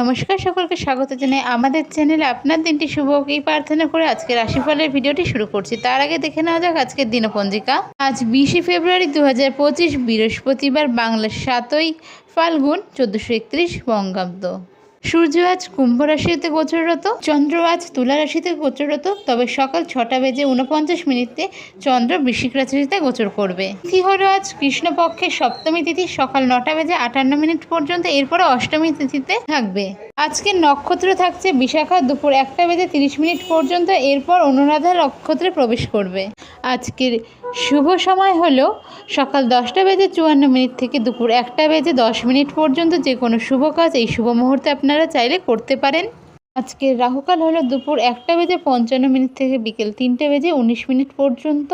নমস্কার সকলকে, স্বাগত জানাই আমাদের চ্যানেলে আপনার দিনটি শুভ এই প্রার্থনা করে আজকে রাশিফলের ভিডিওটি শুরু করছি। তার আগে দেখে নেওয়া যাক আজকের দিনপঞ্জিকা। আজ বিশে ফেব্রুয়ারি দু হাজার পঁচিশ বৃহস্পতিবার, বাংলার সাতই ফাল্গুন, চোদ্দোশো একত্রিশ বঙ্গাব্দ। সূর্য আজ কুম্ভ রাশিতে গোচররত, চন্দ্র আজ তুলা রাশিতে গোচররত, তবে সকাল ছটা বেজে উনপঞ্চাশ মিনিটে চন্দ্র বৃশ্চিক রাশিতে গোচর করবে। তিথি হলো আজ কৃষ্ণপক্ষের সপ্তমী তিথি, সকাল নটা বেজে আটান্ন মিনিট পর্যন্ত এরপরে অষ্টমী তিথিতে থাকবে। আজকের নক্ষত্র থাকছে বিশাখা, দুপুর একটা বেজে তিরিশ মিনিট পর্যন্ত, এরপর অনুরাধা নক্ষত্রে প্রবেশ করবে। আজকের শুভ সময় হলো সকাল দশটা বেজে চুয়ান্ন মিনিট থেকে দুপুর একটা বেজে দশ মিনিট পর্যন্ত যে কোনো শুভ কাজ এই শুভ মুহূর্তে আপনারা চাইলে করতে পারেন। আজকের রাহুকাল হলো দুপুর একটা বেজে পঞ্চান্ন মিনিট থেকে বিকেল তিনটে বেজে উনিশ মিনিট পর্যন্ত।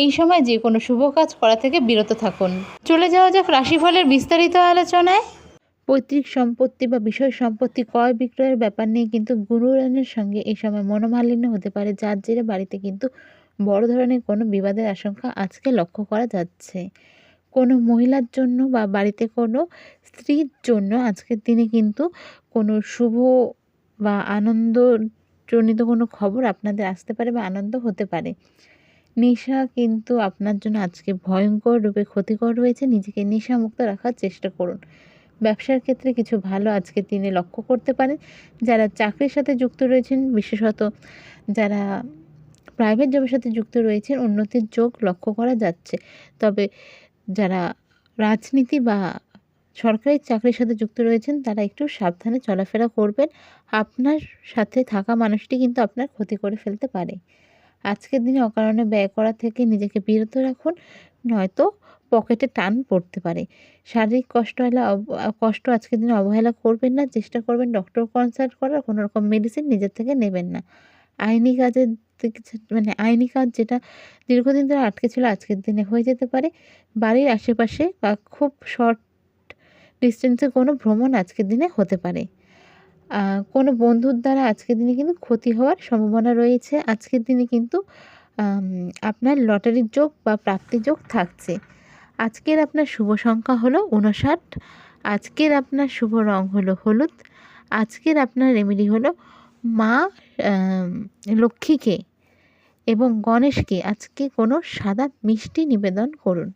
এই সময় যে কোনো শুভ কাজ করা থেকে বিরত থাকুন। চলে যাওয়া যাক রাশিফলের বিস্তারিত আলোচনায়। পৈতৃক সম্পত্তি বা বিষয় সম্পত্তি ক্রয় বিক্রয়ের ব্যাপার নিয়ে কিন্তু গুরুরানের সঙ্গে এই সময় মনোমালিন্য হতে পারে। যার জেরে বাড়িতে কিন্তু বড় ধরনের কোনো বিবাদের আশঙ্কা আজকে লক্ষ্য করা যাচ্ছে। কোনো মহিলার জন্য বা বাড়িতে কোনো স্ত্রীর জন্য আজকের দিনে কিন্তু কোনো শুভ বা আনন্দজনিত কোনো খবর আপনাদের আসতে পারে বা আনন্দ হতে পারে। নেশা কিন্তু আপনার জন্য আজকে ভয়ঙ্কর রূপে ক্ষতিকর রয়েছে। নিজেকে নেশামুক্ত রাখার চেষ্টা করুন। ব্যবসার ক্ষেত্রে কিছু ভালো আজকের দিনে লক্ষ্য করতে পারেন। যারা চাকরির সাথে যুক্ত রয়েছেন, বিশেষত যারা প্রাইভেট জবের সাথে যুক্ত রয়েছেন, উন্নতির যোগ লক্ষ্য করা যাচ্ছে। তবে যারা রাজনীতি বা সরকারি চাকরির সাথে যুক্ত রয়েছেন, তারা একটু সাবধানে চলাফেরা করবেন। আপনার সাথে থাকা মানুষটি কিন্তু আপনার ক্ষতি করে ফেলতে পারে। আজকের দিনে অকারণে ব্যয় করা থেকে নিজেকে বিরত রাখুন, নয়তো পকেটে টান পড়তে পারে। শারীরিক কষ্ট হলে কষ্ট আজকের দিনে অবহেলা করবেন না, চেষ্টা করবেন ডক্টর কনসাল্ট করার কোনো রকম মেডিসিন নিজের থেকে নেবেন না। আইনি কাজের দিকে মানে আইনি কাজ যেটা দীর্ঘদিন ধরে আটকে ছিল আজকের দিনে হয়ে যেতে পারে। বাড়ির আশেপাশে বা খুব শর্ট ডিস্টেন্সে কোনো ভ্রমণ আজকের দিনে হতে পারে। কোনো বন্ধুর দ্বারা আজকের দিনে কিন্তু ক্ষতি হওয়ার সম্ভাবনা রয়েছে। আজকের দিনে কিন্তু আপনার লটারির যোগ বা প্রাপ্তির যোগ থাকছে। আজকের আপনার শুভ সংখ্যা হলো উনষাট আজকের আপনার শুভ রং হলো হলুদ, আজকের আপনার রেমেডি হলো মা লক্ষ্মীকে। এবং গণেশকে আজকে কোনো সাদা মিষ্টি নিবেদন করুন।